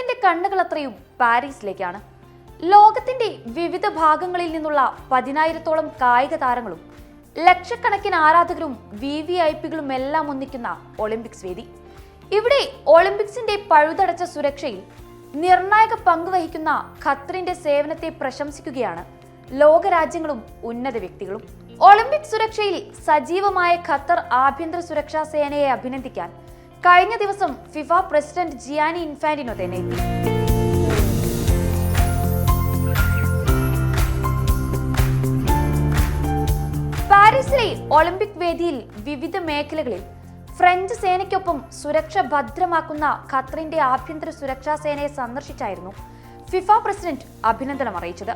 ലോകത്തിന്റെ കണ്ണുകൾ അത്രയും പാരീസിലേക്കാണ്. ലോകത്തിന്റെ വിവിധ ഭാഗങ്ങളിൽ നിന്നുള്ള പതിനായിരത്തോളം കായിക താരങ്ങളും ലക്ഷക്കണക്കിന് ആരാധകരും വി വി ഐ പികളും എല്ലാം ഒന്നിക്കുന്ന ഒളിമ്പിക്സ് വേദി. ഇവിടെ ഒളിമ്പിക്സിന്റെ പഴുതടച്ച സുരക്ഷയിൽ നിർണായക പങ്ക് വഹിക്കുന്ന സേവനത്തെ പ്രശംസിക്കുകയാണ് ലോകരാജ്യങ്ങളും ഉന്നത വ്യക്തികളും. ഒളിമ്പിക് സുരക്ഷയിൽ സജീവമായ ഖത്തർ ആഭ്യന്തര സുരക്ഷാ സേനയെ അഭിനന്ദിക്കാൻ കഴിഞ്ഞ ദിവസം ഫിഫ പ്രസിഡന്റ് ജിയാനി ഇൻഫാന്റിനോ തന്നെ പാരീസിലെ ഒളിമ്പിക് വേദിയിൽ വിവിധ മേഖലകളിൽ ഫ്രഞ്ച് സേനയ്ക്കൊപ്പം സുരക്ഷ ഭദ്രമാക്കുന്ന ഖത്തറിന്റെ ആഭ്യന്തര സുരക്ഷാ സേനയെ സന്ദർശിച്ചായിരുന്നു ഫിഫ പ്രസിഡന്റ് അഭിനന്ദനം അറിയിച്ചത്.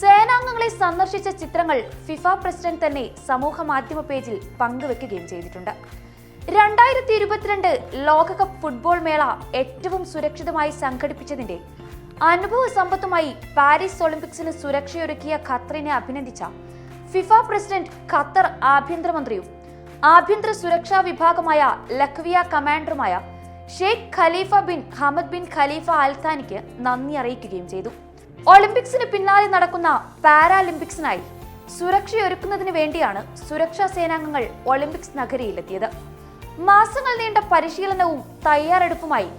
സേനാംഗങ്ങളെ സന്ദർശിച്ച ചിത്രങ്ങൾ ഫിഫ പ്രസിഡന്റ് തന്നെ സമൂഹ മാധ്യമ പേജിൽ പങ്കുവെക്കുകയും ചെയ്തിട്ടുണ്ട്. രണ്ടായിരത്തി ഇരുപത്തിരണ്ട് ലോകകപ്പ് ഫുട്ബോൾ മേള ഏറ്റവും സുരക്ഷിതമായി സംഘടിപ്പിച്ചതിന്റെ അനുഭവ സമ്പത്തുമായി പാരീസ് ഒളിമ്പിക്സിന് സുരക്ഷയൊരുക്കിയ ഖത്തറിനെ അഭിനന്ദിച്ച ഫിഫ പ്രസിഡന്റ് ഖത്തർ ആഭ്യന്തരമന്ത്രിയും ആഭ്യന്തര സുരക്ഷാ വിഭാഗമായ Lekhwiya കമാൻഡറുമായ Sheikh Khalifa bin Hamad bin Khalifa അൽത്താനിക്ക് നന്ദി അറിയിക്കുകയും ചെയ്തു. ഒളിമ്പിക്സിന് പിന്നാലെ നടക്കുന്ന പാരാലിമ്പിക്സിനായി സുരക്ഷയൊരുക്കുന്നതിന് വേണ്ടിയാണ് സുരക്ഷാ സേനാംഗങ്ങൾ ഒളിമ്പിക്സ് നഗരിയിലെത്തിയത്. മാസങ്ങൾ നീണ്ട പരിശീലനവും തയ്യാറെടുപ്പുമായി.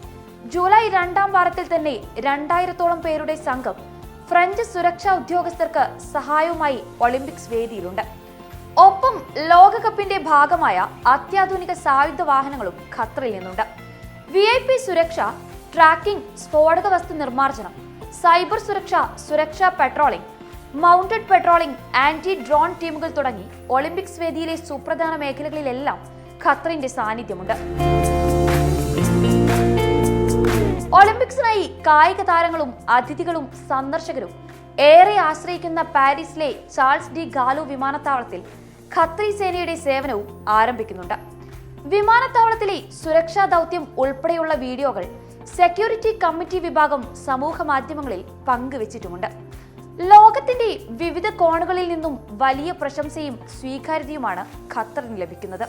ജൂലൈ രണ്ടാം വാരത്തിൽ തന്നെ രണ്ടായിരത്തോളം പേരുടെ സംഘം ഫ്രഞ്ച് സുരക്ഷാ ഉദ്യോഗസ്ഥർക്ക് സഹായവുമായി ഒളിമ്പിക്സ് വേദിയിലുണ്ട്. ഒപ്പം ലോകകപ്പിന്റെ ഭാഗമായ അത്യാധുനിക സായുധ വാഹനങ്ങളും ഖത്തറിൽ നിന്നുണ്ട്. വി ഐ പി സുരക്ഷ ട്രാക്കിംഗ് സ്ഫോടക വസ്തു നിർമ്മാർജനം സൈബർ സുരക്ഷ സുരക്ഷാ patrolling mounted patrolling anti drone ടീമുകൾ തുടങ്ങി ഒളിമ്പിക്സ് വേദിയിലെ സുപ്രധാന മേഖലകളിലെല്ലാം ഖത്തറിന്റെ സാന്നിധ്യമുണ്ട്. ഒളിമ്പിക്സിനായി കായിക താരങ്ങളും അതിഥികളും സന്ദർശകരും ഏറെ ആശ്രയിക്കുന്ന പാരീസിലെ ചാൾസ് ഡി ഗാലു വിമാനത്താവളത്തിൽ ഖത്രി സേനയുടെ സേവനവും ആരംഭിക്കുന്നുണ്ട്. വിമാനത്താവളത്തിലെ സുരക്ഷാ ദൗത്യം ഉൾപ്പെടെയുള്ള വീഡിയോകൾ സെക്യൂരിറ്റി കമ്മിറ്റി വിഭാഗം സമൂഹ മാധ്യമങ്ങളിൽ പങ്കുവച്ചിട്ടുമുണ്ട്. ലോകത്തിന്റെ വിവിധ കോണുകളിൽ നിന്നും വലിയ പ്രശംസയും സ്വീകാര്യതയുമാണ് ഖത്തറിന് ലഭിക്കുന്നത്.